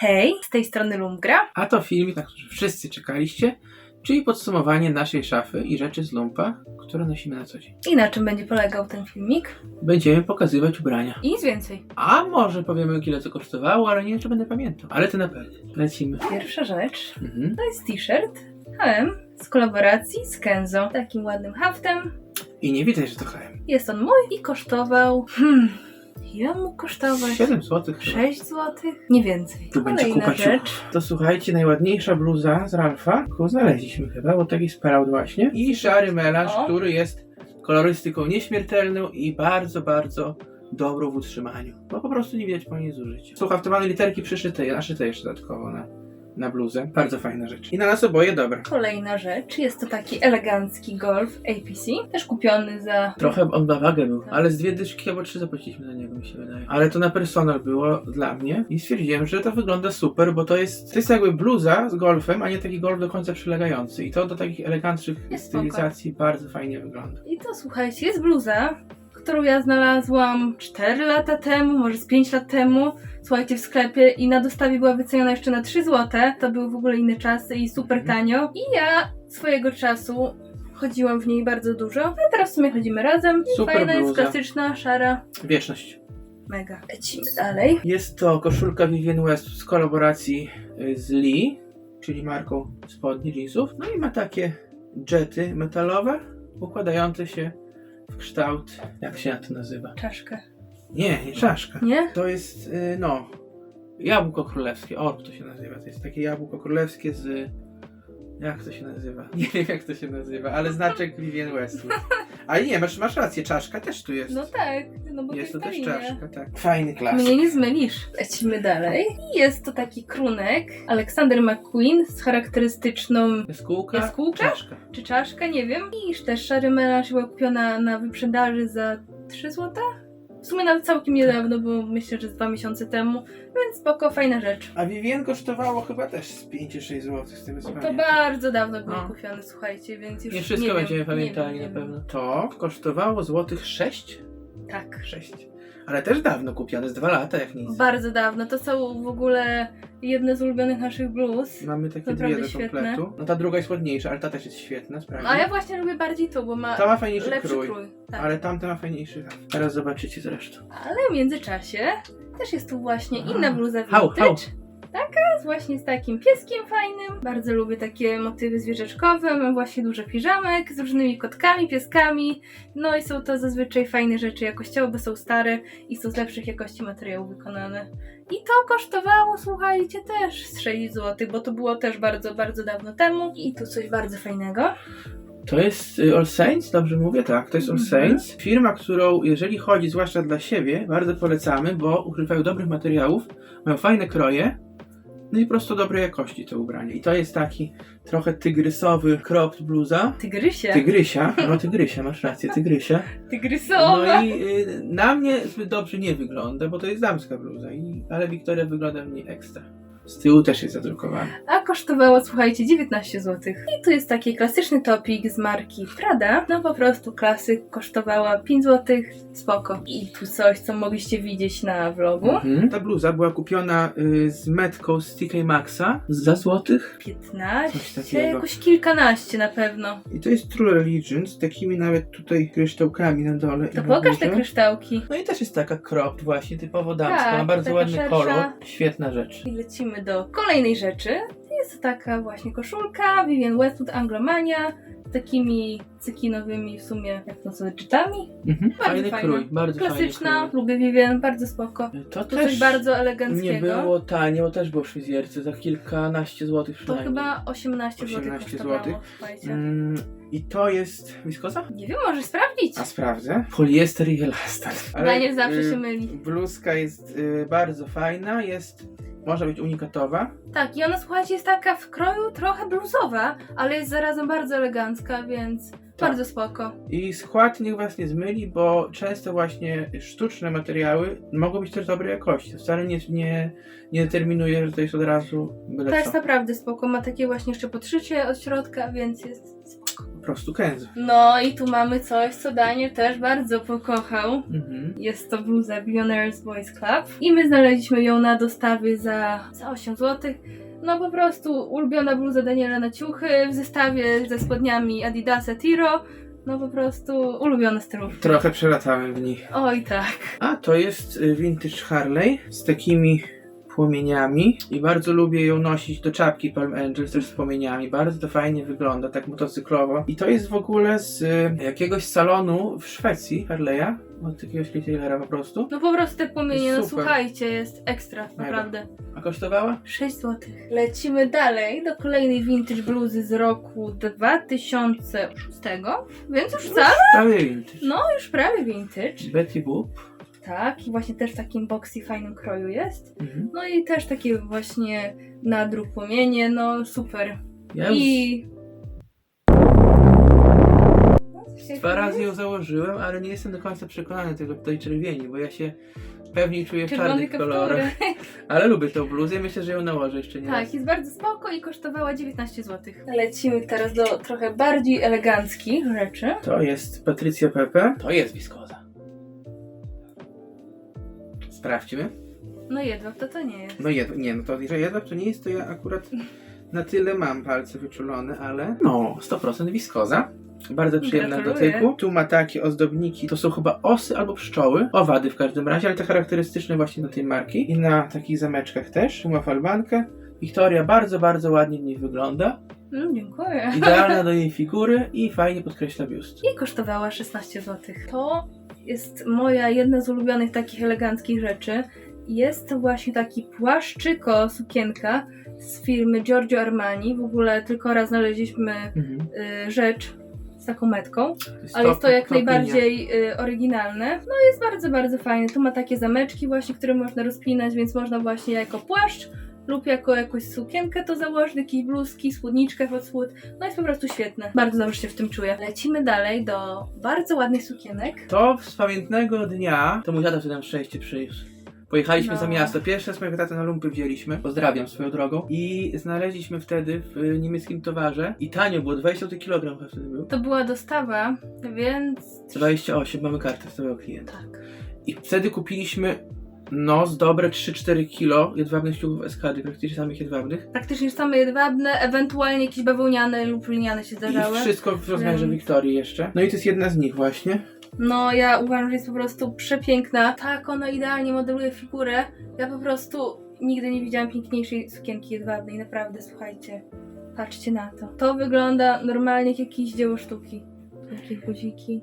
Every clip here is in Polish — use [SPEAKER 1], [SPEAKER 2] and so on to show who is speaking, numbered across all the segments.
[SPEAKER 1] Hej, z tej strony Lumgra.
[SPEAKER 2] A to filmik, na który wszyscy czekaliście, czyli podsumowanie naszej szafy i rzeczy z lumpa, które nosimy na co dzień.
[SPEAKER 1] I na czym będzie polegał ten filmik?
[SPEAKER 2] Będziemy pokazywać ubrania.
[SPEAKER 1] I nic więcej.
[SPEAKER 2] A może powiemy ile to kosztowało, ale nie wiem, czy będę pamiętał. Ale to na pewno. Lecimy.
[SPEAKER 1] Pierwsza rzecz
[SPEAKER 2] Mhm.
[SPEAKER 1] to jest t-shirt H&M z kolaboracji z Kenzo. Takim ładnym haftem.
[SPEAKER 2] I nie widać, że to HM.
[SPEAKER 1] Jest on mój i kosztował... Hmm, ile mógł kosztować?
[SPEAKER 2] 7 zł chyba.
[SPEAKER 1] 6 zł? Nie więcej.
[SPEAKER 2] Tu będzie
[SPEAKER 1] Kolejna
[SPEAKER 2] kupa
[SPEAKER 1] rzecz.
[SPEAKER 2] ciuchów. To słuchajcie, najładniejsza bluza z Ralfa, którą znaleźliśmy chyba, bo taki sprout właśnie. I szary melanż,
[SPEAKER 1] O.
[SPEAKER 2] który jest kolorystyką nieśmiertelną i bardzo, bardzo dobrą w utrzymaniu. Bo po prostu nie widać po niej zużycia. Są haftowane literki przyszyte, naszyte jeszcze dodatkowo na, na bluzę. Bardzo fajna rzecz. I na nas oboje dobra.
[SPEAKER 1] Kolejna rzecz. Jest to taki elegancki Golf APC. Też kupiony za...
[SPEAKER 2] Trochę on na wagę był,
[SPEAKER 1] Tak.
[SPEAKER 2] ale z dwie dyszki albo trzy zapłaciliśmy za niego, mi się wydaje. Ale to na personal było dla mnie i stwierdziłem, że to wygląda super, bo to jest, to jest jakby bluza z golfem, a nie taki golf do końca przylegający. I to do takich eleganckich stylizacji bardzo fajnie wygląda.
[SPEAKER 1] I to słuchajcie, jest bluza, którą ja znalazłam 4 lata temu, może z 5 lat temu. Słuchajcie, w sklepie i na dostawie była wyceniona jeszcze na 3 zł. To były w ogóle inne czasy i super
[SPEAKER 2] Mhm.
[SPEAKER 1] tanio. I ja swojego czasu chodziłam w niej bardzo dużo, a teraz w sumie chodzimy razem. I
[SPEAKER 2] Super
[SPEAKER 1] fajna jest,
[SPEAKER 2] bluza.
[SPEAKER 1] klasyczna, szara,
[SPEAKER 2] Wieczność.
[SPEAKER 1] mega. Lecimy dalej.
[SPEAKER 2] Jest to koszulka Vivienne West z kolaboracji y, z Lee, czyli marką spodni jeansów. No i ma takie jety metalowe, układające się w kształt, jak się to nazywa?
[SPEAKER 1] Czaszkę.
[SPEAKER 2] Nie, nie czaszka.
[SPEAKER 1] Nie?
[SPEAKER 2] To jest, y, no, jabłko królewskie. Orb to się nazywa. To jest takie jabłko królewskie z. Jak to się nazywa? Nie wiem, jak to się nazywa, ale znaczek Vivienne Westwood. Ale nie, masz, masz rację, czaszka też tu jest.
[SPEAKER 1] No tak, no bo
[SPEAKER 2] jest to też czaszka, tak. Fajny klasyk.
[SPEAKER 1] Mnie nie zmylisz. Lecimy dalej. I jest to taki krunek Alexander McQueen z charakterystyczną
[SPEAKER 2] Jaskółka,
[SPEAKER 1] Jaskółka?
[SPEAKER 2] czaszka.
[SPEAKER 1] czy czaszka, nie wiem. I też szary melanż była kupiona na wyprzedaży za 3 zł. W sumie nawet całkiem niedawno, bo myślę, że z dwa miesiące temu, więc spoko, fajna rzecz.
[SPEAKER 2] A Vivien kosztowało chyba też z 5-6 zł z tego co
[SPEAKER 1] To
[SPEAKER 2] pamiętam.
[SPEAKER 1] bardzo dawno był
[SPEAKER 2] No.
[SPEAKER 1] kupiony, słuchajcie, więc już
[SPEAKER 2] Nie wszystko
[SPEAKER 1] nie
[SPEAKER 2] będziemy
[SPEAKER 1] wiem,
[SPEAKER 2] pamiętali
[SPEAKER 1] nie
[SPEAKER 2] na
[SPEAKER 1] wiem,
[SPEAKER 2] pewno. To kosztowało złotych 6?
[SPEAKER 1] Tak.
[SPEAKER 2] 6. Ale też dawno kupione, z 2 lata jak nic.
[SPEAKER 1] Bardzo dawno. To są w ogóle jedne z ulubionych naszych bluz.
[SPEAKER 2] Mamy takie
[SPEAKER 1] Naprawdę
[SPEAKER 2] dwie do
[SPEAKER 1] świetne.
[SPEAKER 2] kompletu. No ta druga jest ładniejsza, ale ta też jest świetna, sprawnie.
[SPEAKER 1] A ja właśnie lubię bardziej to, bo ma
[SPEAKER 2] Ta ma fajniejszy
[SPEAKER 1] lepszy
[SPEAKER 2] krój,
[SPEAKER 1] krój. tak.
[SPEAKER 2] ale tamta ma fajniejszy. Teraz zobaczycie zresztą.
[SPEAKER 1] Ale w międzyczasie też jest tu właśnie inna bluza
[SPEAKER 2] Hał,
[SPEAKER 1] vintage. Taka właśnie z takim pieskiem fajnym. Bardzo lubię takie motywy zwierzaczkowe. Mam właśnie dużo piżamek z różnymi kotkami, pieskami. No i są to zazwyczaj fajne rzeczy jakościowe, bo są stare i są z lepszych jakości materiałów wykonane. I to kosztowało, słuchajcie, też z 6 zł, bo to było też bardzo, bardzo dawno temu. I tu coś bardzo fajnego.
[SPEAKER 2] To jest y, All Saints, dobrze mówię? Tak, to jest All
[SPEAKER 1] Mhm.
[SPEAKER 2] Saints. Firma, którą jeżeli chodzi zwłaszcza dla siebie, bardzo polecamy, bo używają dobrych materiałów, mają fajne kroje, no i po prostu dobrej jakości te ubranie. I to jest taki trochę tygrysowy cropped bluza.
[SPEAKER 1] Tygrysie.
[SPEAKER 2] Tygrysia, no tygrysia, masz rację, tygrysia.
[SPEAKER 1] Tygrysowa.
[SPEAKER 2] No i y, na mnie zbyt dobrze nie wygląda, bo to jest damska bluza, i, ale Wiktoria wygląda w niej ekstra. Z tyłu też jest zadrukowana.
[SPEAKER 1] a kosztowało, słuchajcie, 19 zł. I tu jest taki klasyczny topik z marki Prada. No po prostu klasyk kosztowała 5 zł, spoko. I tu coś, co mogliście widzieć na vlogu.
[SPEAKER 2] Mhm. Ta bluza była kupiona y, z metką z TK Maxa za złotych. Coś
[SPEAKER 1] 15,
[SPEAKER 2] takiego.
[SPEAKER 1] jakoś kilkanaście na pewno.
[SPEAKER 2] I to jest True Religion z takimi nawet tutaj kryształkami na dole. i
[SPEAKER 1] To
[SPEAKER 2] na
[SPEAKER 1] pokaż te
[SPEAKER 2] górze.
[SPEAKER 1] kryształki.
[SPEAKER 2] No i też jest taka cropped właśnie, typowo damska,
[SPEAKER 1] Tak,
[SPEAKER 2] ma bardzo
[SPEAKER 1] taka
[SPEAKER 2] ładny
[SPEAKER 1] szersza.
[SPEAKER 2] kolor. Świetna rzecz.
[SPEAKER 1] I lecimy do kolejnej rzeczy. Jest to taka właśnie koszulka Vivienne Westwood Anglomania z takimi cykinowymi w sumie, jak to nazwać, czytami.
[SPEAKER 2] Mhm.
[SPEAKER 1] Bardzo
[SPEAKER 2] Fajny
[SPEAKER 1] fajna.
[SPEAKER 2] krój, bardzo
[SPEAKER 1] Klasyczna,
[SPEAKER 2] fajny
[SPEAKER 1] lubię Vivienne, bardzo spoko.
[SPEAKER 2] krój. To
[SPEAKER 1] To
[SPEAKER 2] też
[SPEAKER 1] coś bardzo
[SPEAKER 2] nie
[SPEAKER 1] eleganckiego.
[SPEAKER 2] było tanie, bo też było w fryzjerce za kilkanaście złotych
[SPEAKER 1] To
[SPEAKER 2] przynajmniej.
[SPEAKER 1] chyba 18 zł
[SPEAKER 2] 18
[SPEAKER 1] kosztowało,
[SPEAKER 2] złotych.
[SPEAKER 1] słuchajcie.
[SPEAKER 2] Mm, I to jest wiskoza?
[SPEAKER 1] Nie wiem, możesz sprawdzić.
[SPEAKER 2] A sprawdzę. Poliester i elastan.
[SPEAKER 1] Daniel zawsze
[SPEAKER 2] y,
[SPEAKER 1] się myli.
[SPEAKER 2] Bluzka jest y, bardzo fajna, jest, może być unikatowa.
[SPEAKER 1] Tak, i ona, słuchajcie, jest taka w kroju trochę bluzowa, ale jest zarazem bardzo elegancka, więc
[SPEAKER 2] Tak.
[SPEAKER 1] bardzo spoko.
[SPEAKER 2] I skład niech was nie zmyli, bo często właśnie sztuczne materiały mogą być też dobrej jakości. Wcale nie, nie, nie determinuje, że to jest od razu byle
[SPEAKER 1] To
[SPEAKER 2] co.
[SPEAKER 1] jest naprawdę spoko. Ma takie właśnie jeszcze podszycie od środka, więc jest.
[SPEAKER 2] Po prostu kędzów.
[SPEAKER 1] No i tu mamy coś, co Daniel też bardzo pokochał.
[SPEAKER 2] Mhm.
[SPEAKER 1] Jest to bluza Billionaires Boys Club. I my znaleźliśmy ją na dostawie za, za 8 zł. No po prostu ulubiona bluza Daniela na ciuchy w zestawie ze spodniami Adidasa Tiro. No po prostu ulubione stylówki.
[SPEAKER 2] Trochę przelatałem w nich.
[SPEAKER 1] Oj tak.
[SPEAKER 2] A to jest y, vintage Harley z takimi płomieniami i bardzo lubię ją nosić do czapki Palm Angels też z płomieniami. Bardzo to fajnie wygląda, tak motocyklowo. I to jest w ogóle z y, jakiegoś salonu w Szwecji Harley'a, od jakiegoś retailera po prostu.
[SPEAKER 1] No po prostu te płomienie, no
[SPEAKER 2] Super.
[SPEAKER 1] słuchajcie, jest ekstra, naprawdę.
[SPEAKER 2] A kosztowała?
[SPEAKER 1] 6 zł. Lecimy dalej do kolejnej vintage bluzy z roku 2006, więc już wcale,
[SPEAKER 2] Prawie vintage.
[SPEAKER 1] no już prawie vintage.
[SPEAKER 2] Betty Boop.
[SPEAKER 1] Tak, i właśnie też w takim boxy fajnym kroju jest.
[SPEAKER 2] Mhm.
[SPEAKER 1] No i też takie właśnie nadruk płomienie, no super.
[SPEAKER 2] Ja już
[SPEAKER 1] I... No, coś się
[SPEAKER 2] dwa razy ją założyłem, ale nie jestem do końca przekonany tego tej czerwieni, bo ja się pewniej czuję w
[SPEAKER 1] Czerwony
[SPEAKER 2] czarnych kolorach.
[SPEAKER 1] kapturek.
[SPEAKER 2] Ale lubię tą bluzę i myślę, że ją nałożę jeszcze nie raz.
[SPEAKER 1] Tak, jest bardzo spoko i kosztowała 19 zł. Lecimy teraz do trochę bardziej eleganckich rzeczy.
[SPEAKER 2] To jest Patrycja Pepe. To jest wiskoza. Sprawdźmy.
[SPEAKER 1] No jedwab to to nie jest.
[SPEAKER 2] No jedwab, nie, no to jeżeli jedwab to nie jest, to ja akurat na tyle mam palce wyczulone, ale no, 100% wiskoza. Bardzo przyjemna w dotyku. Tu ma takie ozdobniki, to są chyba osy albo pszczoły. Owady w każdym razie, ale te charakterystyczne właśnie do tej marki. I na takich zameczkach też. Tu ma falbankę. Wiktoria bardzo, bardzo ładnie w niej wygląda.
[SPEAKER 1] Mm, dziękuję.
[SPEAKER 2] Idealna do jej figury i fajnie podkreśla biust.
[SPEAKER 1] I kosztowała 16 zł. To jest moja jedna z ulubionych takich eleganckich rzeczy. Jest to właśnie taki płaszczyko sukienka z firmy Giorgio Armani. W ogóle tylko raz znaleźliśmy
[SPEAKER 2] Mhm.
[SPEAKER 1] y, rzecz z taką metką,
[SPEAKER 2] To
[SPEAKER 1] ale jest to jak najbardziej y, oryginalne. No jest bardzo, bardzo fajne. Tu ma takie zameczki właśnie, które można rozpinać, więc można właśnie jako płaszcz lub jako jakąś sukienkę to założyć, jakieś bluzki, spódniczkę pod spód. No jest po prostu świetne. Bardzo dobrze się w tym czuję. Lecimy dalej do bardzo ładnych sukienek.
[SPEAKER 2] To z pamiętnego dnia, to mój tata wtedy nam szczęście przyniósł. Pojechaliśmy
[SPEAKER 1] No.
[SPEAKER 2] za miasto. Pierwszy raz mojego tatę na lumpy wzięliśmy. Pozdrawiam swoją drogą. I znaleźliśmy wtedy w y, niemieckim towarze. I tanio było, 20 zł kilogram chyba wtedy był.
[SPEAKER 1] To była dostawa, więc...
[SPEAKER 2] 28, mamy kartę stałego klienta.
[SPEAKER 1] Tak.
[SPEAKER 2] I wtedy kupiliśmy no z dobre 3-4 kilo jedwabnych ślubów eskady, praktycznie samych jedwabnych.
[SPEAKER 1] Praktycznie same jedwabne, ewentualnie jakieś bawełniane lub liniane się zdarzały.
[SPEAKER 2] I wszystko w rozmiarze
[SPEAKER 1] Więc-
[SPEAKER 2] Wiktorii jeszcze. No i to jest jedna z nich właśnie.
[SPEAKER 1] No, ja uważam, że jest po prostu przepiękna. Tak, ona idealnie modeluje figurę. Ja po prostu nigdy nie widziałam piękniejszej sukienki jedwabnej, naprawdę, słuchajcie. Patrzcie na to. To wygląda normalnie jak jakieś dzieło sztuki. Takie guziki.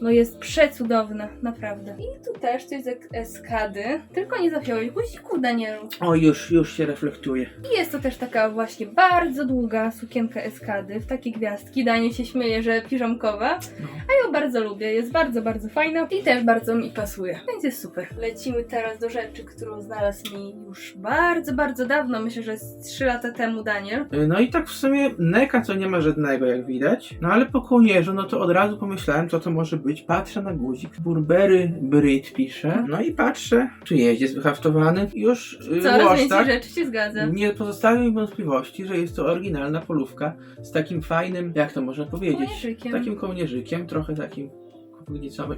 [SPEAKER 1] No jest przecudowne, naprawdę. I tu też to jest ek- eskady, tylko nie zapiąłeś guzików, Danielu.
[SPEAKER 2] O, już, już się reflektuje.
[SPEAKER 1] I jest to też taka właśnie bardzo długa sukienka eskady w takie gwiazdki. Daniel się śmieje, że piżamkowa,
[SPEAKER 2] No.
[SPEAKER 1] a ją bardzo lubię. Jest bardzo, bardzo fajna i też bardzo mi pasuje, więc jest super. Lecimy teraz do rzeczy, którą znalazł mi już bardzo, bardzo dawno. Myślę, że z 3 lata temu Daniel.
[SPEAKER 2] No i tak w sumie neka to nie ma żadnego jak widać. No ale po kołnierzu, no to od razu pomyślałem, co to może być. Patrzę na guzik, Burberry Brit pisze. No i patrzę, czy jeździe wyhaftowany. Już y,
[SPEAKER 1] Coraz więcej
[SPEAKER 2] Łosztak
[SPEAKER 1] rzeczy się zgadza.
[SPEAKER 2] nie pozostawił mi wątpliwości, że jest to oryginalna polówka z takim fajnym, jak to można powiedzieć,
[SPEAKER 1] Kołnierzykiem.
[SPEAKER 2] takim kołnierzykiem, trochę takim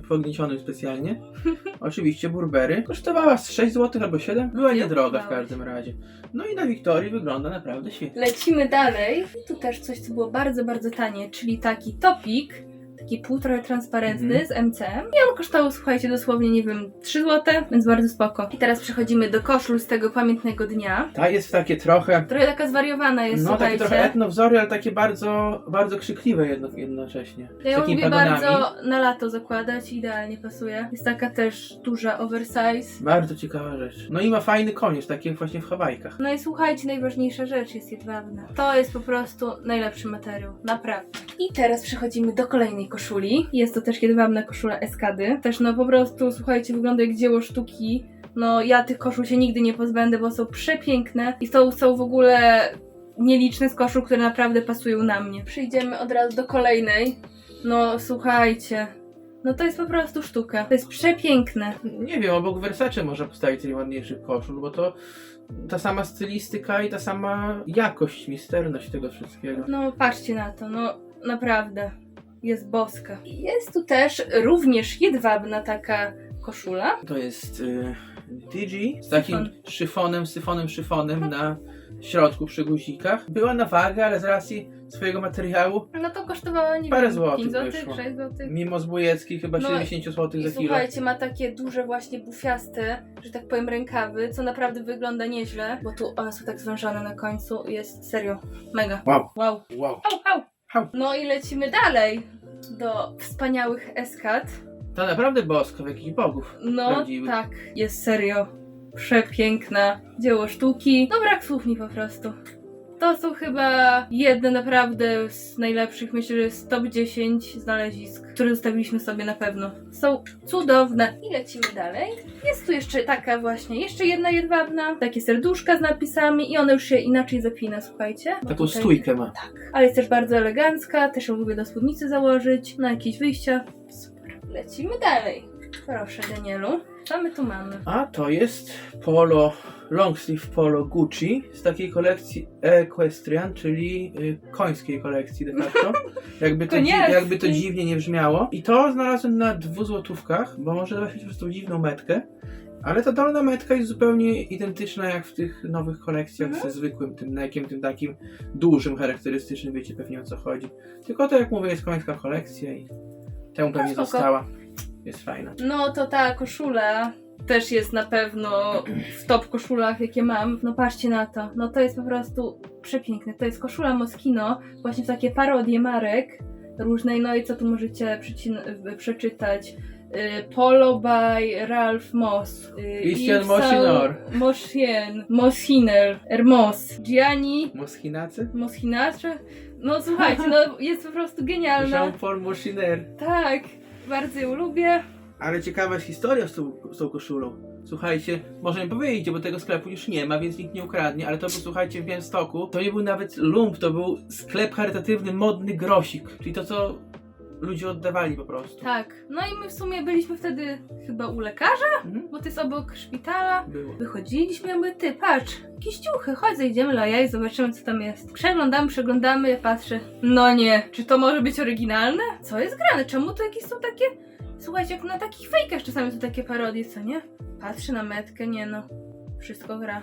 [SPEAKER 2] pogniecionym, specjalnie. Oczywiście Burberry. Kosztowała z 6 zł albo 7. Była
[SPEAKER 1] Nie
[SPEAKER 2] niedroga w każdym razie. No i na Wiktorii wygląda naprawdę świetnie.
[SPEAKER 1] Lecimy dalej. Tu też coś, co było bardzo, bardzo tanie, czyli taki topik, taki półtora transparentny
[SPEAKER 2] Mhm.
[SPEAKER 1] z MCM. I on kosztował, słuchajcie, dosłownie, nie wiem, 3 zł, więc bardzo spoko. I teraz przechodzimy do koszul z tego pamiętnego dnia.
[SPEAKER 2] Ta jest takie trochę
[SPEAKER 1] Trochę taka zwariowana jest,
[SPEAKER 2] No takie
[SPEAKER 1] słuchajcie.
[SPEAKER 2] trochę etnowzory, ale takie bardzo, bardzo krzykliwe jedno, jednocześnie.
[SPEAKER 1] ja ją lubię
[SPEAKER 2] pagonami.
[SPEAKER 1] bardzo na lato zakładać, idealnie pasuje. Jest taka też duża oversize.
[SPEAKER 2] Bardzo ciekawa rzecz. No i ma fajny koniec, taki jak właśnie w Hawajkach.
[SPEAKER 1] No i słuchajcie, najważniejsza rzecz jest jedwabna. To jest po prostu najlepszy materiał, naprawdę. I teraz przechodzimy do kolejnej koszuli. Jest to też jedwabna koszula Eskady. Też no po prostu, słuchajcie, wygląda jak dzieło sztuki. No ja tych koszul się nigdy nie pozbędę, bo są przepiękne i są, są w ogóle nieliczne z koszul, które naprawdę pasują na mnie. Przejdziemy od razu do kolejnej. No słuchajcie, no to jest po prostu sztuka. To jest przepiękne.
[SPEAKER 2] Nie wiem, obok Versace można postawić tych ładniejszych koszul, bo to ta sama stylistyka i ta sama jakość, misterność tego wszystkiego.
[SPEAKER 1] No patrzcie na to, no naprawdę jest boska. Jest tu też również jedwabna taka koszula.
[SPEAKER 2] To jest y, Digi z takim
[SPEAKER 1] Syfon.
[SPEAKER 2] szyfonem, syfonem, szyfonem na środku przy guzikach. Była na wagę, ale z racji swojego materiału,
[SPEAKER 1] No to kosztowała nie
[SPEAKER 2] Parę
[SPEAKER 1] wiem,
[SPEAKER 2] złotych
[SPEAKER 1] 5 zł,
[SPEAKER 2] wyszło.
[SPEAKER 1] 6 zł.
[SPEAKER 2] mimo zbójecki chyba
[SPEAKER 1] No
[SPEAKER 2] 70 zł
[SPEAKER 1] I
[SPEAKER 2] za kilo.
[SPEAKER 1] słuchajcie, ma takie duże właśnie bufiaste, że tak powiem rękawy, co naprawdę wygląda nieźle, bo tu one są tak zwężone na końcu i jest serio mega.
[SPEAKER 2] Wow.
[SPEAKER 1] Wow.
[SPEAKER 2] Wow.
[SPEAKER 1] Au, au. No i lecimy dalej do wspaniałych eskat.
[SPEAKER 2] To naprawdę bosko, jakichś bogów.
[SPEAKER 1] No
[SPEAKER 2] Prawdziwych.
[SPEAKER 1] tak, jest serio przepiękna dzieło sztuki. No brak słów mi po prostu. To są chyba jedne naprawdę z najlepszych, myślę, że z top 10 znalezisk, które zostawiliśmy sobie na pewno. Są cudowne. I lecimy dalej. Jest tu jeszcze taka właśnie, jeszcze jedna jedwabna, takie serduszka z napisami i one już się inaczej zapina, słuchajcie. Bo
[SPEAKER 2] Taką
[SPEAKER 1] tutaj-
[SPEAKER 2] stójkę ma.
[SPEAKER 1] Tak, ale jest też bardzo elegancka, też ją lubię do spódnicy założyć, na jakieś wyjścia. Super. Lecimy dalej. Proszę, Danielu. Co my tu mamy?
[SPEAKER 2] A to jest polo, long sleeve polo Gucci z takiej kolekcji Equestrian, czyli y, końskiej kolekcji de facto. Jakby to, dzi- jakby to dziwnie nie brzmiało. I to znalazłem na dwóch złotówkach, bo może właśnie przez tą dziwną metkę. Ale ta dolna metka jest zupełnie identyczna jak w tych nowych kolekcjach
[SPEAKER 1] Mhm.
[SPEAKER 2] ze zwykłym tym nekiem, tym takim dużym, charakterystycznym, wiecie pewnie o co chodzi. Tylko to jak mówię jest końska kolekcja i temu pewnie
[SPEAKER 1] spoko.
[SPEAKER 2] została. Jest fajna.
[SPEAKER 1] No to ta koszula też jest na pewno w top koszulach, jakie mam. No patrzcie na to. No to jest po prostu przepiękne. To jest koszula Moschino, właśnie w takie parodie marek różnej. No i co tu możecie przeczytać? Y, Polo by Ralph Moss. Y,
[SPEAKER 2] Christian.
[SPEAKER 1] Saint Moschin, Moschiner, Hermos, Gianni
[SPEAKER 2] Moschinacy?
[SPEAKER 1] No słuchajcie, no jest po prostu genialna.
[SPEAKER 2] Jean-Paul Moschiner.
[SPEAKER 1] Tak, bardzo ją lubię.
[SPEAKER 2] Ale ciekawa jest historia z tą, z tą koszulą. Słuchajcie, może mi powiedzieć, bo tego sklepu już nie ma, więc nikt nie ukradnie, ale to był, słuchajcie, w Białymstoku, to nie był nawet lump, to był sklep charytatywny, modny grosik, czyli to, co ludzie oddawali po prostu.
[SPEAKER 1] Tak. No i my w sumie byliśmy wtedy chyba u lekarza,
[SPEAKER 2] Mhm.
[SPEAKER 1] bo to jest obok szpitala.
[SPEAKER 2] Było.
[SPEAKER 1] Wychodziliśmy, ja mówię, ty patrz, jakieś ciuchy, chodź zejdziemy lajaj, zobaczymy co tam jest. Przeglądamy, przeglądamy, ja patrzę, no nie, czy to może być oryginalne? Co jest grane? Czemu to jakieś są takie, słuchajcie, jak na takich fejkach czasami są takie parodie, co nie? Patrzę na metkę, nie no, wszystko gra.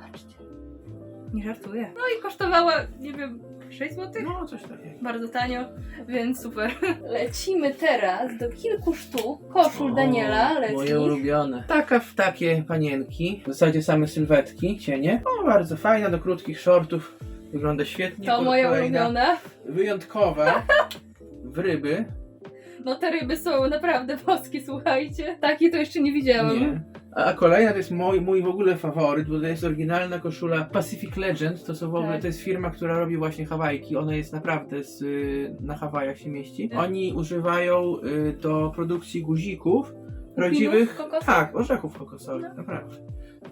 [SPEAKER 1] Patrzcie, nie żartuję. No i kosztowała, nie wiem, 6 zł?
[SPEAKER 2] No, coś takiego.
[SPEAKER 1] Bardzo tanio, więc super. Lecimy teraz do kilku sztuk koszul Daniela
[SPEAKER 2] Moje ulubione. Taka w takie panienki, w zasadzie same sylwetki, cienie. O, bardzo fajna, do krótkich shortów. Wygląda świetnie.
[SPEAKER 1] To moja
[SPEAKER 2] Kolejna
[SPEAKER 1] ulubiona.
[SPEAKER 2] Wyjątkowa. W ryby.
[SPEAKER 1] No te ryby są naprawdę boskie, słuchajcie. Takie to jeszcze nie widziałam.
[SPEAKER 2] Nie. A kolejna to jest mój, mój w ogóle faworyt, bo to jest oryginalna koszula Pacific Legend. To są w ogóle,
[SPEAKER 1] Tak.
[SPEAKER 2] to jest firma, która robi właśnie Hawajki. Ona jest naprawdę z, y, na Hawajach się mieści.
[SPEAKER 1] Tak.
[SPEAKER 2] Oni używają y, do produkcji guzików prawdziwych.
[SPEAKER 1] kokosowych?
[SPEAKER 2] Tak, orzechów kokosowych,
[SPEAKER 1] No.
[SPEAKER 2] naprawdę.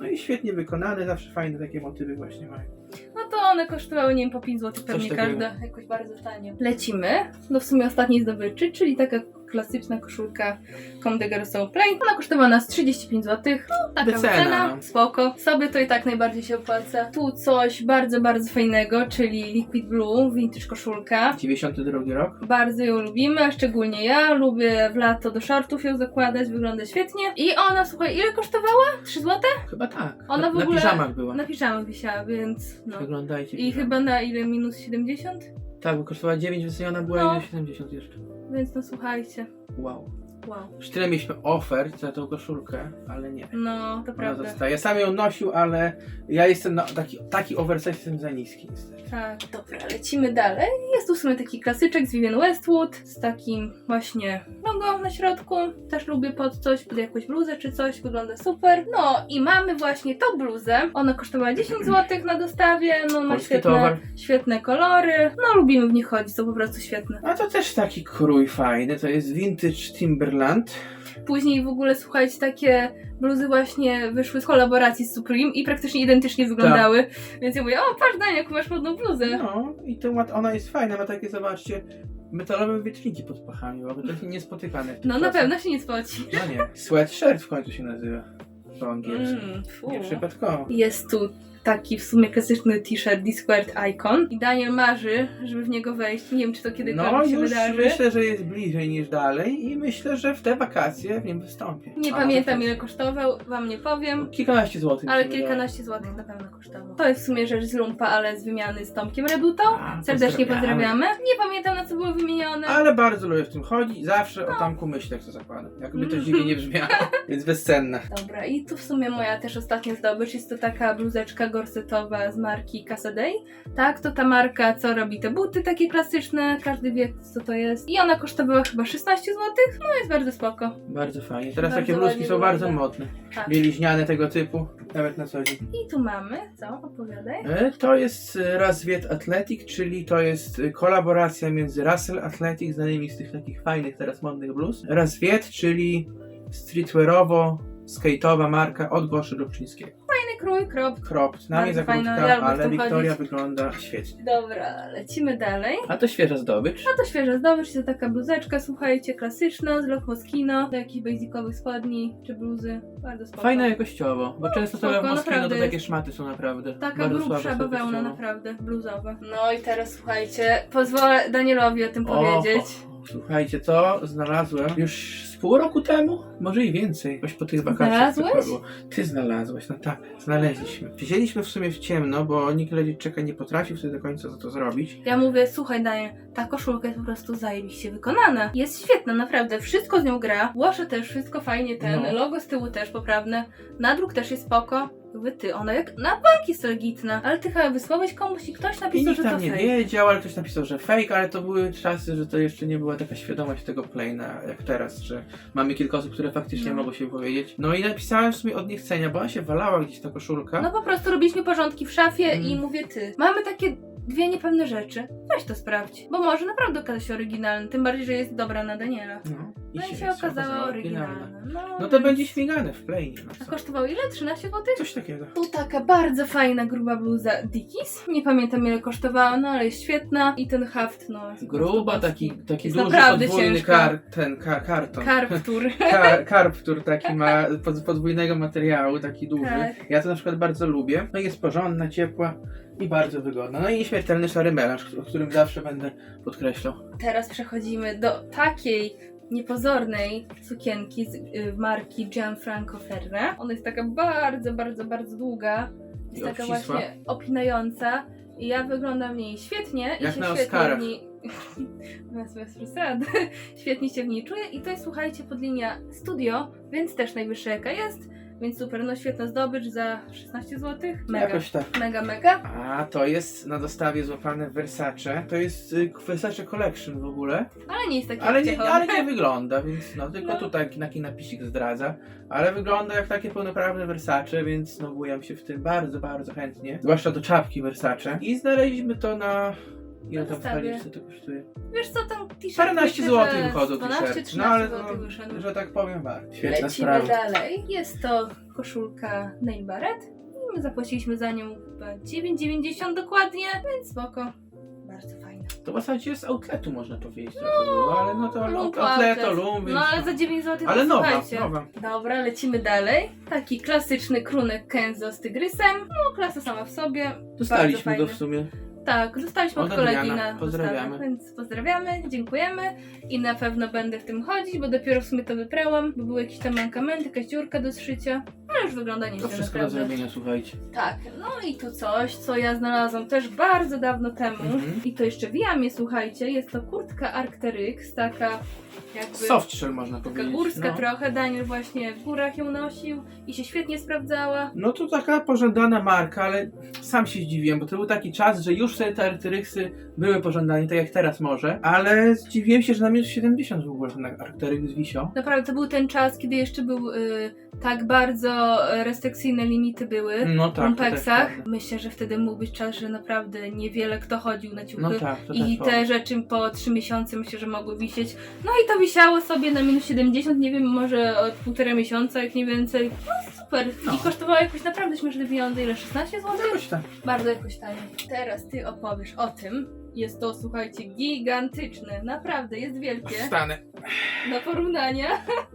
[SPEAKER 2] No i świetnie wykonane, zawsze fajne takie motywy właśnie mają.
[SPEAKER 1] No to one kosztowały, nie wiem, po 5 zł pewnie
[SPEAKER 2] takiego.
[SPEAKER 1] każda. Jakoś bardzo tanio. Lecimy do w sumie ostatniej zdobyczy, czyli taka klasyczna koszulka Comme des Garçons Plain. Ona kosztowała nas 35 zł. No, taka cena. Spoko. Sobie to i tak najbardziej się opłaca. Tu coś bardzo, bardzo fajnego, czyli Liquid Blue, vintage koszulka.
[SPEAKER 2] 92 rok.
[SPEAKER 1] Bardzo ją lubimy, a szczególnie ja. Lubię w lato do shortów ją zakładać, wygląda świetnie. I ona, słuchaj, ile kosztowała? 3 zł?
[SPEAKER 2] Chyba tak.
[SPEAKER 1] Ona
[SPEAKER 2] na,
[SPEAKER 1] w ogóle-
[SPEAKER 2] na piżamach była.
[SPEAKER 1] Na piżamach wisiała, więc no.
[SPEAKER 2] Przeglądajcie.
[SPEAKER 1] I
[SPEAKER 2] piżamy.
[SPEAKER 1] chyba na ile? Minus 70?
[SPEAKER 2] Tak, bo kosztowała 9, wyceniona była
[SPEAKER 1] No.
[SPEAKER 2] no. 70 jeszcze.
[SPEAKER 1] Więc no słuchajcie.
[SPEAKER 2] Wow.
[SPEAKER 1] Wow.
[SPEAKER 2] Już tyle mieliśmy ofert za tą koszulkę, ale nie.
[SPEAKER 1] No, to
[SPEAKER 2] Ona
[SPEAKER 1] prawda.
[SPEAKER 2] zostaje. Ja sam ją nosił, ale ja jestem na, taki, taki oversize jestem za niski niestety.
[SPEAKER 1] Tak, dobra, lecimy dalej. Jest tu w sumie taki klasyczek z Vivian Westwood z takim właśnie logo na środku. Też lubię pod coś, pod jakąś bluzę czy coś, wygląda super. No i mamy właśnie tą bluzę. Ona kosztowała 10 zł na dostawie, no ma
[SPEAKER 2] Polski
[SPEAKER 1] świetne, świetne kolory. No lubimy w nich chodzić, są po prostu świetne.
[SPEAKER 2] A to też taki krój fajny, to jest Vintage Timberland.
[SPEAKER 1] Później w ogóle słuchajcie, takie bluzy właśnie wyszły z kolaboracji z Supreme i praktycznie identycznie wyglądały. Więc ja mówię, o patrz Dania, jaką masz modną bluzę.
[SPEAKER 2] No i to ona jest fajna, ma takie, zobaczcie, metalowe wietrzniki pod pachami, bo to się niespotykane.
[SPEAKER 1] No na
[SPEAKER 2] czasach.
[SPEAKER 1] pewno się nie spoci.
[SPEAKER 2] No nie. Sweatshirt w końcu się nazywa po angielsku.
[SPEAKER 1] Mm, fu.
[SPEAKER 2] Nie przypadkowo.
[SPEAKER 1] Jest tu taki w sumie klasyczny t-shirt Discord Icon i Daniel marzy, żeby w niego wejść. Nie wiem, czy to kiedykolwiek
[SPEAKER 2] No
[SPEAKER 1] się
[SPEAKER 2] już
[SPEAKER 1] wydarzy.
[SPEAKER 2] myślę, że jest bliżej niż dalej i myślę, że w te wakacje w nim wystąpię.
[SPEAKER 1] Nie
[SPEAKER 2] A,
[SPEAKER 1] pamiętam ile kosztował, wam nie powiem.
[SPEAKER 2] Kilkanaście złotych.
[SPEAKER 1] Ale kilkanaście złotych na pewno kosztowało. To jest w sumie rzecz z lumpa, ale z wymiany z Tomkiem Redutą.
[SPEAKER 2] A,
[SPEAKER 1] Serdecznie
[SPEAKER 2] pozdrawiamy.
[SPEAKER 1] Nie pamiętam na co było wymienione.
[SPEAKER 2] Ale bardzo lubię w tym chodzić. Zawsze o Tomku myślę, jak to zakładam. Jakby to dziwnie nie brzmiało. Więc bezcenne.
[SPEAKER 1] Dobra, i tu w sumie moja też ostatnia zdobycz jest to taka bluzeczka gorsetowa z marki Casadei. Tak, to ta marka, co robi te buty takie klasyczne, każdy wie co to jest. I ona kosztowała chyba 16 zł, no jest bardzo spoko.
[SPEAKER 2] Bardzo fajnie. Teraz
[SPEAKER 1] Bardzo
[SPEAKER 2] takie bluzki
[SPEAKER 1] ładnie
[SPEAKER 2] są bardzo
[SPEAKER 1] wygląda.
[SPEAKER 2] modne.
[SPEAKER 1] Tak.
[SPEAKER 2] Bieliźniane tego typu. Nawet na co dzień.
[SPEAKER 1] I tu mamy, co? Opowiadaj.
[SPEAKER 2] E, To jest e, Razviet Athletic, czyli to jest e, kolaboracja między Russell Athletic, znanymi z tych takich fajnych teraz modnych bluz. Razviet, czyli streetwearowo, skate'owa marka od Goszy Rubczyńskiego.
[SPEAKER 1] Krój, krop.
[SPEAKER 2] Cropped, na mnie za
[SPEAKER 1] Bardzo fajna,
[SPEAKER 2] krótka,
[SPEAKER 1] ja lubię w
[SPEAKER 2] ale Wiktoria wygląda świetnie.
[SPEAKER 1] Dobra, lecimy dalej.
[SPEAKER 2] A to świeża zdobycz.
[SPEAKER 1] No to świeża zdobycz, to taka bluzeczka, słuchajcie, klasyczna, z Loch Moschino, do jakichś basicowych spodni czy bluzy. Bardzo spoko.
[SPEAKER 2] Fajna jakościowo, bo często te
[SPEAKER 1] spoko,
[SPEAKER 2] Moschino to takie szmaty są naprawdę.
[SPEAKER 1] Taka
[SPEAKER 2] bardzo
[SPEAKER 1] grubsza bawełna, naprawdę, bluzowa. No i teraz słuchajcie, pozwolę Danielowi o tym powiedzieć.
[SPEAKER 2] O, słuchajcie, to znalazłem już z pół roku temu, może i więcej, jakoś po tych wakacjach.
[SPEAKER 1] Znalazłeś?
[SPEAKER 2] to było. Ty znalazłeś, no tak, znaleźliśmy. Wzięliśmy w sumie w ciemno, bo nikt Czeka nie potrafił wtedy do końca za to zrobić.
[SPEAKER 1] Ja mówię, słuchaj Daniel, ta koszulka jest po prostu zajebiście wykonana. Jest świetna, naprawdę, wszystko z nią gra. Łosze też, wszystko fajnie ten,
[SPEAKER 2] No.
[SPEAKER 1] logo z tyłu też poprawne, nadruk też jest spoko. Mówię, ty, ona jak na bank jest legitna, ale ty chyba wysłałeś komuś i ktoś
[SPEAKER 2] I
[SPEAKER 1] napisał,
[SPEAKER 2] nikt
[SPEAKER 1] że to
[SPEAKER 2] tam nie
[SPEAKER 1] fake.
[SPEAKER 2] wiedział, ale ktoś napisał, że fake, ale to były czasy, że to jeszcze nie była taka świadomość tego plana jak teraz, że mamy kilka osób, które faktycznie
[SPEAKER 1] No.
[SPEAKER 2] mogą się wypowiedzieć. No i napisałem w sumie od niechcenia, bo ona się walała gdzieś ta koszulka.
[SPEAKER 1] No po prostu robiliśmy porządki w szafie i
[SPEAKER 2] Mm.
[SPEAKER 1] mówię, ty, mamy takie dwie niepewne rzeczy, weź to sprawdź, bo może naprawdę okazać się oryginalny, tym bardziej, że jest dobra na Daniela.
[SPEAKER 2] No,
[SPEAKER 1] No i się okazała oryginalna. No,
[SPEAKER 2] No to
[SPEAKER 1] więc-
[SPEAKER 2] będzie śmigane w planie. No
[SPEAKER 1] A
[SPEAKER 2] co?
[SPEAKER 1] kosztowało ile? 13 zł?
[SPEAKER 2] Coś takiego.
[SPEAKER 1] Tu taka bardzo fajna, gruba bluza Dickies. Nie pamiętam ile kosztowała, no ale jest świetna. I ten haft, no.
[SPEAKER 2] Gruba, taki, taki duży
[SPEAKER 1] naprawdę
[SPEAKER 2] podwójny kar, ten ka, karton.
[SPEAKER 1] Karptur.
[SPEAKER 2] Kar, karptur taki ma pod, podwójnego materiału, taki duży.
[SPEAKER 1] Tak.
[SPEAKER 2] Ja to na przykład bardzo lubię. No i jest porządna, ciepła i bardzo wygodna. No i nieśmiertelny szary melanż, o którym zawsze będę podkreślał.
[SPEAKER 1] Teraz przechodzimy do takiej niepozornej sukienki z y, marki Gianfranco Ferre. Ona jest taka bardzo, bardzo, bardzo długa. Jest
[SPEAKER 2] I
[SPEAKER 1] taka
[SPEAKER 2] obcisła.
[SPEAKER 1] właśnie opinająca. I ja wyglądam w niej świetnie. I
[SPEAKER 2] Jak
[SPEAKER 1] się
[SPEAKER 2] na
[SPEAKER 1] świetnie
[SPEAKER 2] Oscarach.
[SPEAKER 1] w niej... Bez, bez przesady. świetnie się w niej czuję. I to jest, słuchajcie, pod linia studio, więc też najwyższa jaka jest. Więc super, no świetna zdobycz za 16 zł. Mega,
[SPEAKER 2] Jakoś tak.
[SPEAKER 1] mega, mega.
[SPEAKER 2] A to jest na dostawie złapane Versace. To jest y, Versace Collection w ogóle.
[SPEAKER 1] Ale nie jest taki
[SPEAKER 2] Ale nie, ale nie wygląda, więc no tylko
[SPEAKER 1] No.
[SPEAKER 2] tutaj taki napisik zdradza. Ale wygląda jak takie pełnoprawne Versace, więc no bujam się w tym bardzo, bardzo chętnie. Zwłaszcza do czapki Versace. I znaleźliśmy to na... Ile
[SPEAKER 1] Na
[SPEAKER 2] tam wstalić, co to kosztuje?
[SPEAKER 1] Wiesz co, ten t-shirt
[SPEAKER 2] Paręnaście
[SPEAKER 1] myślę,
[SPEAKER 2] złotych
[SPEAKER 1] że
[SPEAKER 2] wychodzą
[SPEAKER 1] 12
[SPEAKER 2] t-shirty.
[SPEAKER 1] 13
[SPEAKER 2] No ale
[SPEAKER 1] złotych
[SPEAKER 2] no,
[SPEAKER 1] wyszedł.
[SPEAKER 2] że tak powiem warto. Świetna
[SPEAKER 1] Lecimy
[SPEAKER 2] sprawa.
[SPEAKER 1] dalej. Jest to koszulka Nail Barrett. I my zapłaciliśmy za nią chyba 9,90 dokładnie, więc spoko. Bardzo fajna.
[SPEAKER 2] To w zasadzie z outletu można powiedzieć trochę było, ale no to
[SPEAKER 1] Lump
[SPEAKER 2] outlet,
[SPEAKER 1] outlet.
[SPEAKER 2] lum, więc
[SPEAKER 1] No ale
[SPEAKER 2] no.
[SPEAKER 1] za 9 zł
[SPEAKER 2] Ale
[SPEAKER 1] to
[SPEAKER 2] nowa,
[SPEAKER 1] słuchajcie.
[SPEAKER 2] nowa.
[SPEAKER 1] Dobra, lecimy dalej. Taki klasyczny krunek Kenzo z tygrysem. No, klasa sama w sobie.
[SPEAKER 2] Dostaliśmy go w sumie.
[SPEAKER 1] Tak, dostaliśmy od
[SPEAKER 2] Od
[SPEAKER 1] kolegi na
[SPEAKER 2] Pozdrawiamy.
[SPEAKER 1] więc pozdrawiamy, dziękujemy i na pewno będę w tym chodzić, bo dopiero w sumie to wyprałam, bo były jakieś tam mankamenty, jakaś dziurka do zszycia, ale już wygląda
[SPEAKER 2] To
[SPEAKER 1] nieźle
[SPEAKER 2] wszystko do
[SPEAKER 1] naprawdę.
[SPEAKER 2] zrobienia, słuchajcie.
[SPEAKER 1] Tak, no i tu coś, co ja znalazłam też bardzo dawno temu
[SPEAKER 2] Mhm.
[SPEAKER 1] i to jeszcze w jamie, słuchajcie, jest to kurtka Arcteryx, taka jakby...
[SPEAKER 2] Soft shell można
[SPEAKER 1] Taka
[SPEAKER 2] powiedzieć.
[SPEAKER 1] górska
[SPEAKER 2] no.
[SPEAKER 1] trochę, Daniel właśnie w górach ją nosił i się świetnie sprawdzała.
[SPEAKER 2] No to taka pożądana marka, ale sam się zdziwiłem, bo to był taki czas, że już wtedy te Arcteryxy były pożądane, tak jak teraz może, ale zdziwiłem się, że na minus 70 w ogóle ten Arcteryx wisiał.
[SPEAKER 1] Naprawdę, to był ten czas, kiedy jeszcze był y, tak bardzo restrykcyjne limity były
[SPEAKER 2] No
[SPEAKER 1] w
[SPEAKER 2] tak,
[SPEAKER 1] lumpeksach.
[SPEAKER 2] prawda.
[SPEAKER 1] Myślę, że wtedy mógł być czas, że naprawdę niewiele kto chodził na ciuchy.
[SPEAKER 2] No tak,
[SPEAKER 1] I te rzeczy po 3 miesiące myślę, że mogły wisieć. No i to wisiało sobie na minus 70, nie wiem, może od półtora miesiąca, jak nie więcej. No super.
[SPEAKER 2] No.
[SPEAKER 1] I kosztowało jakoś naprawdę śmieszne pieniądze, ile? 16 zł?
[SPEAKER 2] Jakoś tak.
[SPEAKER 1] Bardzo jakoś tanie. Teraz ty opowiesz o tym, Jest to, słuchajcie, gigantyczne. Naprawdę, jest wielkie.
[SPEAKER 2] Wstanę.
[SPEAKER 1] Na porównanie.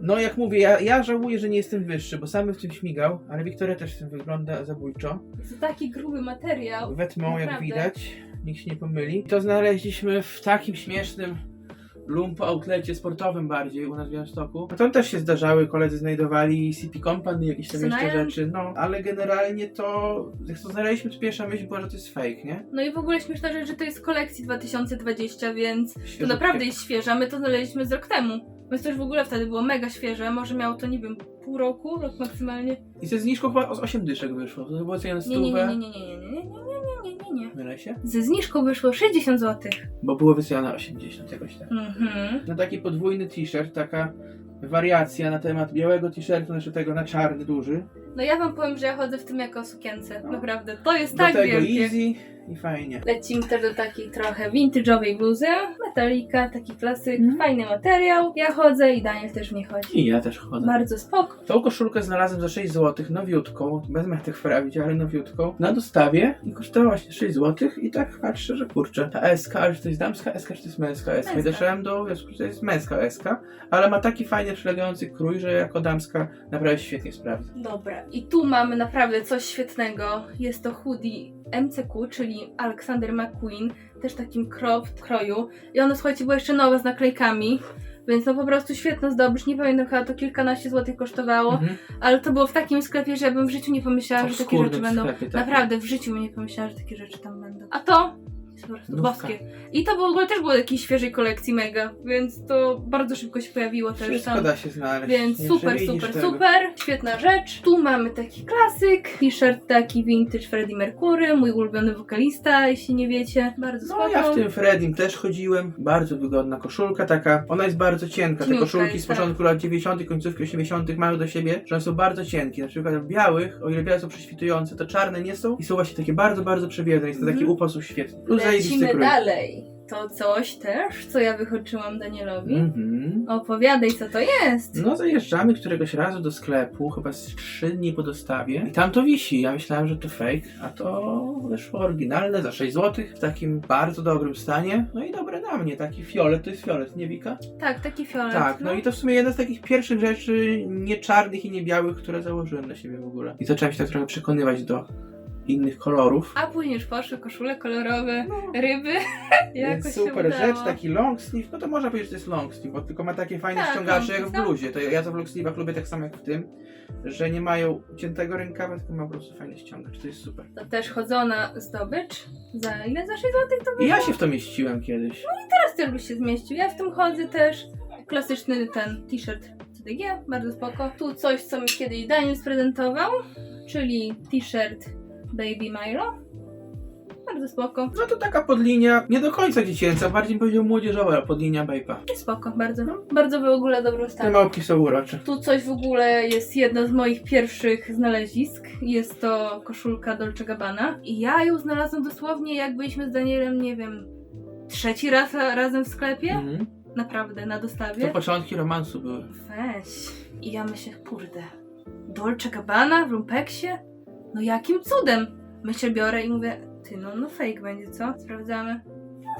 [SPEAKER 2] No jak mówię, ja, ja żałuję, że nie jestem wyższy, bo sam bym w tym śmigał, ale Wiktoria też w tym wygląda zabójczo.
[SPEAKER 1] Jest to taki gruby materiał.
[SPEAKER 2] Wetmą jak
[SPEAKER 1] Naprawdę.
[SPEAKER 2] widać, nikt się nie pomyli. To znaleźliśmy w takim śmiesznym lumpo outlecie sportowym bardziej u nas w Białymstoku. A tam też się zdarzały, koledzy znajdowali CP Company, jakieś tam jeszcze
[SPEAKER 1] Synajan?
[SPEAKER 2] rzeczy, no. Ale generalnie to, jak to znaleźliśmy, to pierwsza myśl była, że to jest fake, nie?
[SPEAKER 1] No i w ogóle śmieszna rzecz, że to jest kolekcji 2020, więc to
[SPEAKER 2] Świeżutkie.
[SPEAKER 1] naprawdę jest świeże. My to znaleźliśmy z rok temu. Więc to już w ogóle wtedy było mega świeże. Może miało to, nie wiem, pół roku, rok maksymalnie.
[SPEAKER 2] I ze zniżką chyba z 8 dyszek wyszło. To było cena
[SPEAKER 1] Nie, nie, nie, nie, nie, nie, nie, nie, nie, nie, nie, nie, nie.
[SPEAKER 2] Mylę się?
[SPEAKER 1] Ze zniżką wyszło 60 zł.
[SPEAKER 2] Bo było wycenione 80 jakoś tak.
[SPEAKER 1] Mhm.
[SPEAKER 2] No taki podwójny t-shirt, taka wariacja na temat białego t-shirtu, znaczy tego na czarny duży.
[SPEAKER 1] No ja wam powiem, że ja chodzę w tym jako sukience.
[SPEAKER 2] No.
[SPEAKER 1] Naprawdę, to jest
[SPEAKER 2] Do
[SPEAKER 1] tak
[SPEAKER 2] tego
[SPEAKER 1] wielkie.
[SPEAKER 2] easy i fajnie.
[SPEAKER 1] Lecimy też do takiej trochę vintage'owej bluzy. Metalika, taki klasyk,
[SPEAKER 2] Mhm.
[SPEAKER 1] fajny materiał. Ja chodzę i Daniel też w niej chodzi.
[SPEAKER 2] I ja też chodzę.
[SPEAKER 1] Bardzo spoko.
[SPEAKER 2] Tą koszulkę znalazłem za 6 zł, nowiutką, bez metek wprawić, ale nowiutką, na dostawie i kosztowała właśnie 6 zł i tak patrzę, że kurczę, ta SK, ale czy to jest damska SK, czy to jest męska SK? I doszedłem do wniosku, że to jest męska SK, ale ma taki fajnie przylegający krój, że jako damska naprawdę się świetnie sprawdza.
[SPEAKER 1] Dobra. I tu mamy naprawdę coś świetnego. Jest to hoodie MCQ, czyli Alexander McQueen, też takim cropped kroju. I ono, słuchajcie, było jeszcze nowe z naklejkami. Więc no po prostu świetna zdobycz. Nie pamiętam, chyba to kilkanaście złotych kosztowało.
[SPEAKER 2] Mhm.
[SPEAKER 1] Ale to było w takim sklepie, że ja bym w życiu nie pomyślała,
[SPEAKER 2] To
[SPEAKER 1] że takie rzeczy będą.
[SPEAKER 2] sklepie takim.
[SPEAKER 1] Naprawdę, w życiu bym nie pomyślała, że takie rzeczy tam będą. A to boskie. I to w ogóle też było jakiejś świeżej kolekcji mega, więc to bardzo szybko się pojawiło też
[SPEAKER 2] Wszystko
[SPEAKER 1] tam.
[SPEAKER 2] da się znaleźć.
[SPEAKER 1] Więc
[SPEAKER 2] nie
[SPEAKER 1] super,
[SPEAKER 2] przewidzisz
[SPEAKER 1] super,
[SPEAKER 2] tego.
[SPEAKER 1] super. Świetna rzecz. Tu mamy taki klasyk. T-shirt taki vintage Freddie Mercury, mój ulubiony wokalista, jeśli nie wiecie. Bardzo
[SPEAKER 2] No
[SPEAKER 1] spoko.
[SPEAKER 2] ja w tym Fredim też chodziłem. Bardzo wygodna koszulka taka. Ona jest bardzo cienka. Te
[SPEAKER 1] Cieniutka
[SPEAKER 2] koszulki z
[SPEAKER 1] jest, tak.
[SPEAKER 2] początku lat 90., końcówki 80. mają do siebie, że one są bardzo cienkie. Na przykład w białych, o ile białe są prześwitujące, to czarne nie są i są właśnie takie bardzo, bardzo przebiedne. Jest to taki
[SPEAKER 1] Mhm.
[SPEAKER 2] uposł świetny. Plus
[SPEAKER 1] Lecimy dalej. To coś też, co ja wychoczyłam Danielowi.
[SPEAKER 2] Mhm.
[SPEAKER 1] Opowiadaj, co to jest.
[SPEAKER 2] No zajeżdżamy któregoś razu do sklepu, chyba z trzy dni po dostawie i tam to wisi. Ja myślałem, że to fake, a to wyszło oryginalne za 6 zł w takim bardzo dobrym stanie. No i dobre na mnie, taki fiolet, to jest fiolet, nie Wika?
[SPEAKER 1] Tak, taki fiolet.
[SPEAKER 2] Tak, no i to w sumie jedna z takich pierwszych rzeczy nie czarnych i nie białych, które założyłem na siebie w ogóle. I zacząłem się tak trochę przekonywać do innych kolorów.
[SPEAKER 1] A później już poszły koszule kolorowe,
[SPEAKER 2] No,
[SPEAKER 1] ryby. Jakoś
[SPEAKER 2] super rzecz, taki long sleeve, no to można powiedzieć, że to jest long sleeve, bo tylko ma takie fajne
[SPEAKER 1] Tak,
[SPEAKER 2] ściągacze jak w
[SPEAKER 1] sleeve,
[SPEAKER 2] bluzie. To ja, to w long sleeve'ach lubię tak samo jak w tym, że nie mają ciętego rękawa, tylko ma po prostu fajny ściągacz, to jest super.
[SPEAKER 1] To też chodzona zdobycz. Za ile? Za 6 zł to
[SPEAKER 2] I ja się w to mieściłem kiedyś.
[SPEAKER 1] Teraz też byś się zmieścił. Ja w tym chodzę też. Klasyczny ten t-shirt CDG, bardzo spoko. Tu coś, co mi kiedyś Daniel sprezentował, czyli t-shirt Baby Milo. Bardzo spoko.
[SPEAKER 2] No to taka podlinia, nie do końca dziecięca, bardziej powiedział młodzieżowa podlinia.
[SPEAKER 1] Jest spoko, bardzo. Bardzo w ogóle dobrą
[SPEAKER 2] Te
[SPEAKER 1] stan.
[SPEAKER 2] małpki są urocze.
[SPEAKER 1] Tu coś w ogóle jest jedno z moich pierwszych znalezisk. Jest to koszulka Dolce Gabbana. I ja ją znalazłam dosłownie jak byliśmy z Danielem, nie wiem, trzeci raz razem w sklepie.
[SPEAKER 2] Mhm.
[SPEAKER 1] Naprawdę, na
[SPEAKER 2] To
[SPEAKER 1] dostawie.
[SPEAKER 2] początki romansu były.
[SPEAKER 1] Weź. I ja myślę, kurde, Dolce Gabbana w lumpeksie? No jakim cudem? Myślę, biorę i mówię, ty no, no fake będzie, co? Sprawdzamy. No.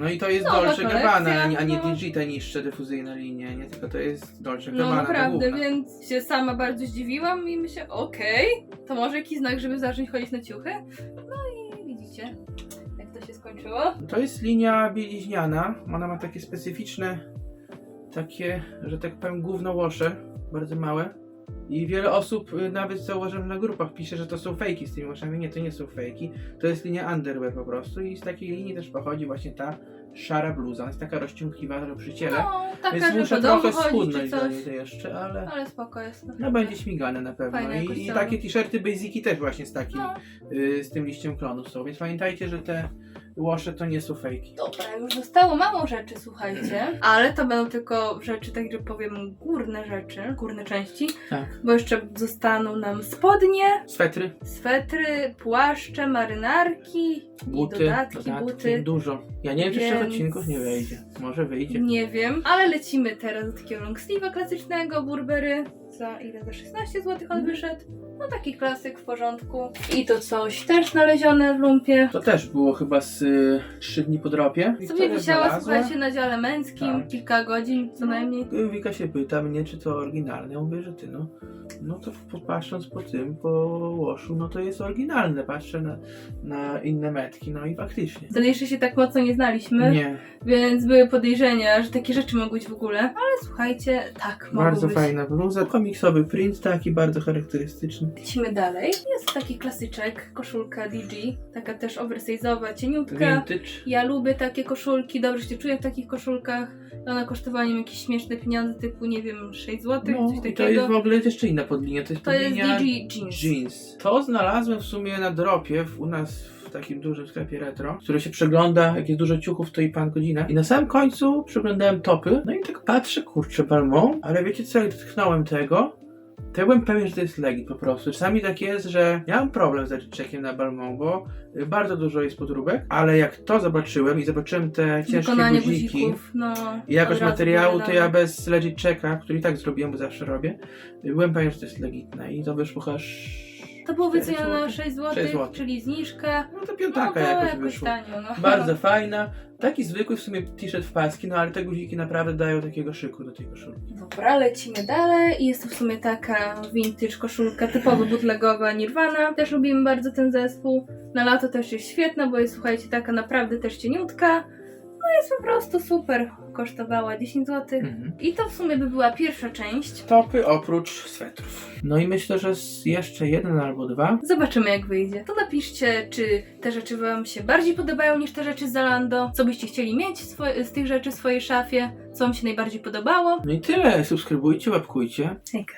[SPEAKER 2] No i to jest
[SPEAKER 1] Nowa
[SPEAKER 2] Dolce
[SPEAKER 1] kolekcja,
[SPEAKER 2] Gabbana, a nie, a nie
[SPEAKER 1] no.
[SPEAKER 2] Digi, te niższe dyfuzyjne linie, nie? Tylko to jest Dolce
[SPEAKER 1] No
[SPEAKER 2] Gabbana ta
[SPEAKER 1] naprawdę,
[SPEAKER 2] główna.
[SPEAKER 1] więc się sama bardzo zdziwiłam i myślę, okej, to może jakiś znak, żeby zacząć chodzić na ciuchy? No i widzicie, jak to się skończyło.
[SPEAKER 2] To jest linia bieliźniana. Ona ma takie specyficzne, takie, że tak powiem, gównołosze, bardzo małe. I wiele osób, y, nawet zauważyłem na grupach, pisze, że to są fejki z tymi łoszami. Nie, to nie są fejki. To jest linia underwear po prostu. I z takiej linii też pochodzi właśnie ta szara bluza. Jest taka rozciągliwa trochę przy ciele.
[SPEAKER 1] No, taka,
[SPEAKER 2] Więc muszę trochę schudnąć do niej to jeszcze, ale...
[SPEAKER 1] Ale spoko jest.
[SPEAKER 2] No będzie śmigane na pewno.
[SPEAKER 1] Fajne
[SPEAKER 2] I, I takie t-shirty basiki też właśnie z takim,
[SPEAKER 1] No.
[SPEAKER 2] y, z tym liściem klonu są. Więc pamiętajcie, że te łosze to nie są fejki.
[SPEAKER 1] Dobra, już zostało mało rzeczy, słuchajcie. Ale to będą tylko rzeczy, tak że powiem, górne rzeczy, górne części.
[SPEAKER 2] Tak.
[SPEAKER 1] Bo jeszcze zostaną nam spodnie,
[SPEAKER 2] Swetry,
[SPEAKER 1] swetry, płaszcze, marynarki
[SPEAKER 2] buty,
[SPEAKER 1] dodatki, buty.
[SPEAKER 2] dużo. Ja nie wiem, czy
[SPEAKER 1] Więc-
[SPEAKER 2] odcinków nie wejdzie. Może wyjdzie.
[SPEAKER 1] Nie wiem, ale lecimy teraz do takiego long sleeve'a klasycznego, Burberry. Za ile? Za 16 zł on
[SPEAKER 2] Mhm.
[SPEAKER 1] wyszedł. No taki klasyk w porządku. I to coś też znalezione w lumpie.
[SPEAKER 2] To też było chyba z y, 3 dni po dropie.
[SPEAKER 1] Sobie
[SPEAKER 2] Wiktoria
[SPEAKER 1] wisiała,
[SPEAKER 2] znalazła.
[SPEAKER 1] słuchajcie, na dziale męskim
[SPEAKER 2] Tak.
[SPEAKER 1] kilka godzin co najmniej.
[SPEAKER 2] No, Wika się pyta mnie, czy to oryginalne. Ja mówię, że ty, no. No to po- patrząc po tym, po łoszu, no to jest oryginalne. Patrzę na, na inne metki, no i faktycznie.
[SPEAKER 1] Wtedy jeszcze się tak mocno nie znaliśmy,
[SPEAKER 2] Nie,
[SPEAKER 1] więc były podejrzenia, że takie rzeczy mogą być w ogóle. Ale słuchajcie, tak, mogą
[SPEAKER 2] bardzo
[SPEAKER 1] być.
[SPEAKER 2] fajna bluza. Komiksowy print taki, bardzo charakterystyczny.
[SPEAKER 1] Lecimy dalej. Jest taki klasyczek, koszulka DG, taka też oversize'owa, cieniutka.
[SPEAKER 2] Vintage.
[SPEAKER 1] Ja lubię takie koszulki, dobrze się czuję w takich koszulkach. One kosztowały mi jakieś śmieszne pieniądze, typu nie wiem, 6 zł,
[SPEAKER 2] No,
[SPEAKER 1] coś takiego.
[SPEAKER 2] to jest w ogóle jeszcze inna podlinia. To jest
[SPEAKER 1] To jest
[SPEAKER 2] podlinia
[SPEAKER 1] DG Jeans.
[SPEAKER 2] jeans. To znalazłem w sumie na dropie w, u nas w takim dużym sklepie retro, który się przegląda, jak jest dużo ciuchów, to i pan godzina. I na samym końcu przeglądałem topy, no i tak patrzę, kurczę, Balmont, ale wiecie co, jak dotknąłem tego, to ja byłem pewien, że to jest legit po prostu. Czasami tak jest, że ja mam problem z legitcheckiem na Balmont, bo y, bardzo dużo jest podróbek, ale jak to zobaczyłem i zobaczyłem te ciężkie
[SPEAKER 1] Wykonanie
[SPEAKER 2] guziki,
[SPEAKER 1] guzików, no.
[SPEAKER 2] i jakość materiału to ja bez legit checka, który i tak zrobiłem, bo zawsze robię, byłem pewien, że to jest legitne i to wyszło aż...
[SPEAKER 1] To było
[SPEAKER 2] 4
[SPEAKER 1] wycenione na
[SPEAKER 2] złote.
[SPEAKER 1] 6 zł,
[SPEAKER 2] 6 złotych.
[SPEAKER 1] czyli zniżka.
[SPEAKER 2] No to
[SPEAKER 1] No
[SPEAKER 2] piątaka
[SPEAKER 1] to
[SPEAKER 2] jakoś,
[SPEAKER 1] jakoś
[SPEAKER 2] wyszło.
[SPEAKER 1] tanio, no.
[SPEAKER 2] Bardzo fajna. Taki zwykły w sumie t-shirt w paski, no ale te guziki naprawdę dają takiego szyku do tej koszulki.
[SPEAKER 1] Dobra, lecimy dalej i jest to w sumie taka vintage koszulka typowo bootlegowa Nirvana. Też lubimy bardzo ten zespół. Na lato też jest świetna, bo jest słuchajcie taka naprawdę też cieniutka. Jest po prostu super. Kosztowała 10 zł.
[SPEAKER 2] Mhm.
[SPEAKER 1] I to w sumie by była pierwsza część.
[SPEAKER 2] Topy oprócz swetrów. No i myślę, że z jeszcze jeden albo dwa.
[SPEAKER 1] Zobaczymy jak wyjdzie. To napiszcie, czy te rzeczy Wam się bardziej podobają niż te rzeczy z Zalando. Co byście chcieli mieć swo- z tych rzeczy w swojej szafie. Co Wam się najbardziej podobało.
[SPEAKER 2] No i tyle. Subskrybujcie, łapkujcie.
[SPEAKER 1] Hejka.